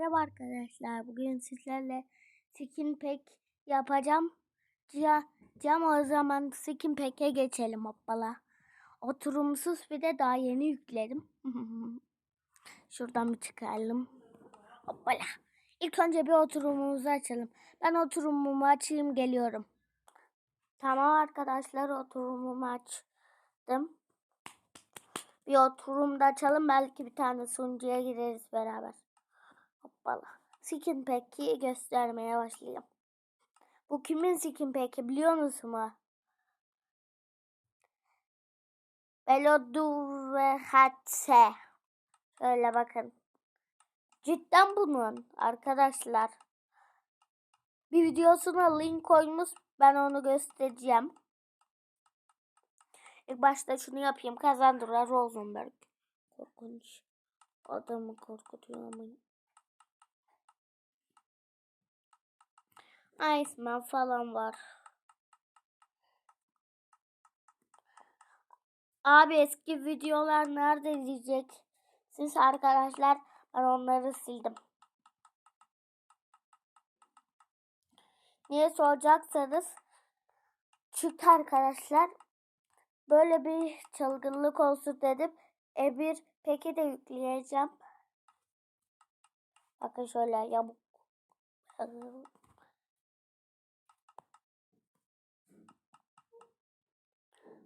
Merhaba arkadaşlar. Bugün sizlerle skin pack yapacağım. Ca cam o zaman skin pack'e geçelim hoppala. Oturumsuz bir de daha yeni yükledim. Şuradan bir çıkaralım. Hoppala. İlk önce bir oturumumuzu açalım. Ben oturumumu açayım geliyorum. Tamam arkadaşlar oturumumu açtım. Bir oturumda açalım. Belki bir tane sunucuya gireriz beraber. Hoppala. Skin Pack'i göstermeye başlayayım. Bu kimin skin pack'i biliyor musun mu? Velodu ve Hatse. Şöyle bakın. Cidden bunun arkadaşlar. Bir videosuna link koymuş. Ben onu göstereceğim. İlk başta şunu yapayım. Kazandılar Rosenberg. Korkunç. Adamı korkutuyor ama. Iceman falan var. Abi eski videolar nerede diyecek? Siz arkadaşlar ben onları sildim. Niye soracaksanız çünkü arkadaşlar böyle bir çılgınlık olsun dedim. E1 peki de yükleyeceğim. Bakın şöyle yamuk.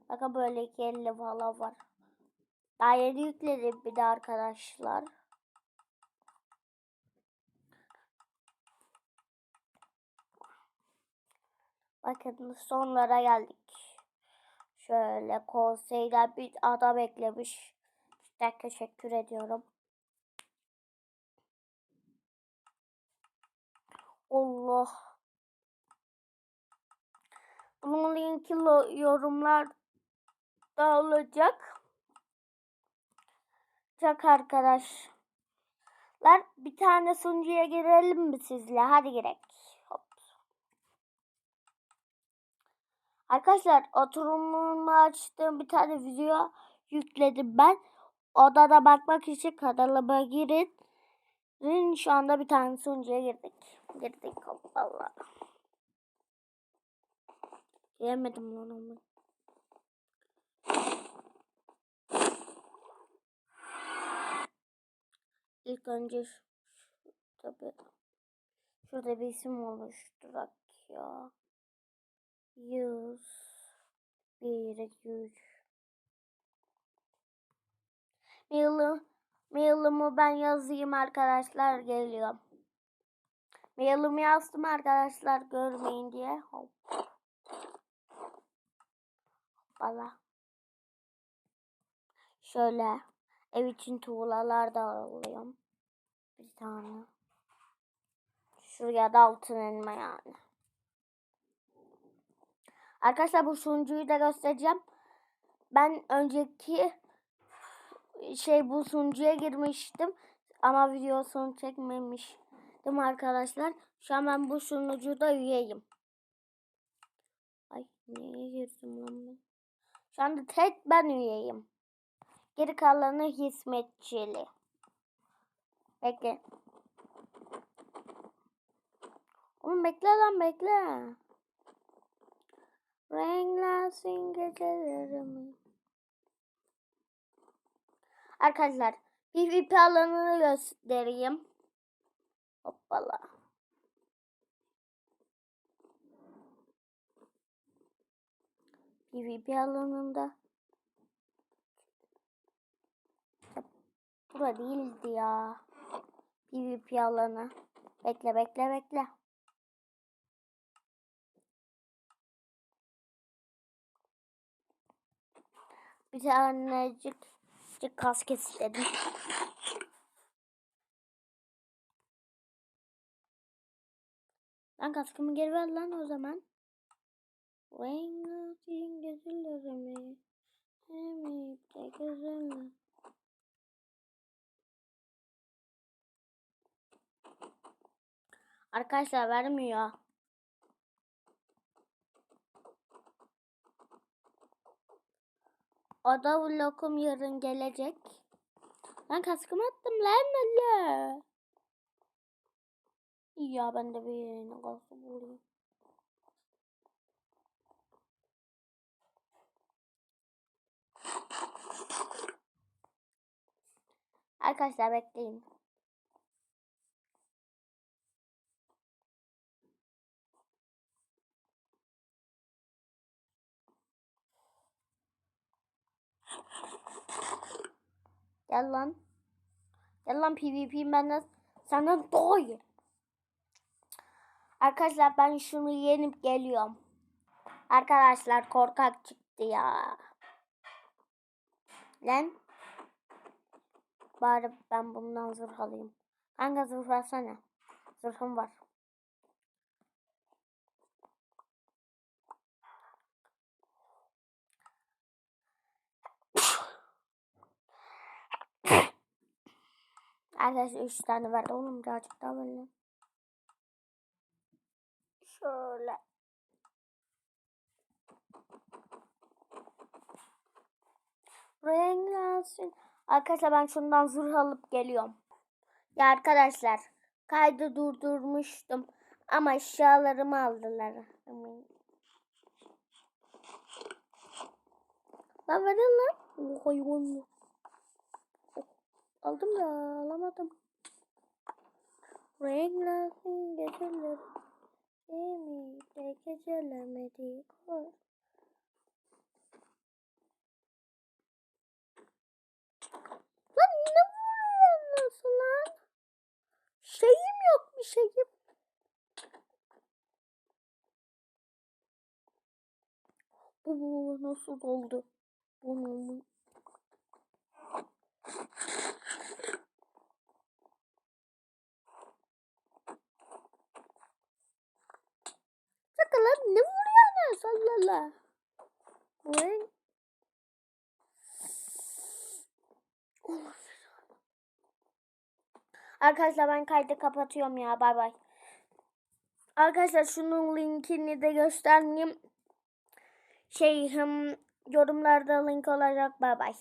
Bakın böyle iki elle falan var. Daha yeni yükledim bir de arkadaşlar. Bakın sonlara geldik. Şöyle konseyden bir adam eklemiş. İşte teşekkür ediyorum. Allah. Bunun linki yorumlarda olacak. Çok arkadaşlar. Bir tane sunucuya girelim mi sizle? Hadi girelim. Arkadaşlar oturumumu açtığım bir tane video yükledim ben. Odada bakmak için kanalıma girin. Şu anda bir tane sunucuya girdik. Girdik Allah. Yemedim lan onu. İlk önce tabi şurada bir isim oluşturak ya. Yüz bir yüz. Mail'ı mail'ımı ben yazayım arkadaşlar geliyorum. Mail'ımı yazdım arkadaşlar görmeyin diye. Hop. Hoppala. Şöyle ev için tuğlalar da alıyorum. Bir tane. Şuraya da altın elma yani. Arkadaşlar bu sunucuyu da göstereceğim. Ben önceki şey bu sunucuya girmiştim. Ama videosunu çekmemiştim arkadaşlar. Şu an ben bu sunucuda üyeyim. Ay neye girdim lan ben? Şu anda tek ben üyeyim. Geri kalanı hizmetçili. Bekle. Oğlum bekle lan bekle. Renklensin gecelerimi. Arkadaşlar PvP alanını göstereyim. Hoppala. PvP alanında Bura değildi ya. PvP alanı. Bekle bekle bekle. Bir tanecik kasket istedim. Lan kaskımı geri ver lan o zaman. Rengatin gözlerimi Emip de gözlerimi Arkadaşlar vermiyor. Oda vlogum yarın gelecek. Ben kaskımı attım lan Allah. ya ben de bir nasıl bulayım. Arkadaşlar bekleyin. Gel lan. Gel lan PvP benden senden daha iyi. Arkadaşlar ben şunu yenip geliyorum. Arkadaşlar korkak çıktı ya. Lan. Bari ben bundan zırh alayım. Kanka zırh versene. Zırhım var. Arkadaşlar 3 tane verdi. Oğlum birazcık daha verin. Şöyle. Renklensin. Arkadaşlar ben şundan zırh alıp geliyorum. Ya arkadaşlar kaydı durdurmuştum. Ama eşyalarımı aldılar. Lan verin lan. Hayvan. Aldım da alamadım. Renklensin geceler. Yemi de gecelemedi. Koy. Lan ne vuruyorsun lan? Şeyim yok bir şeyim. Bu, bu nasıl oldu? Bunu Çakal lan ne vuruyorsun sallala? Renk. Arkadaşlar ben kaydı kapatıyorum ya bay bay. Arkadaşlar şunun linkini de göstermeyeyim. Şey hım, yorumlarda link olacak bay bay.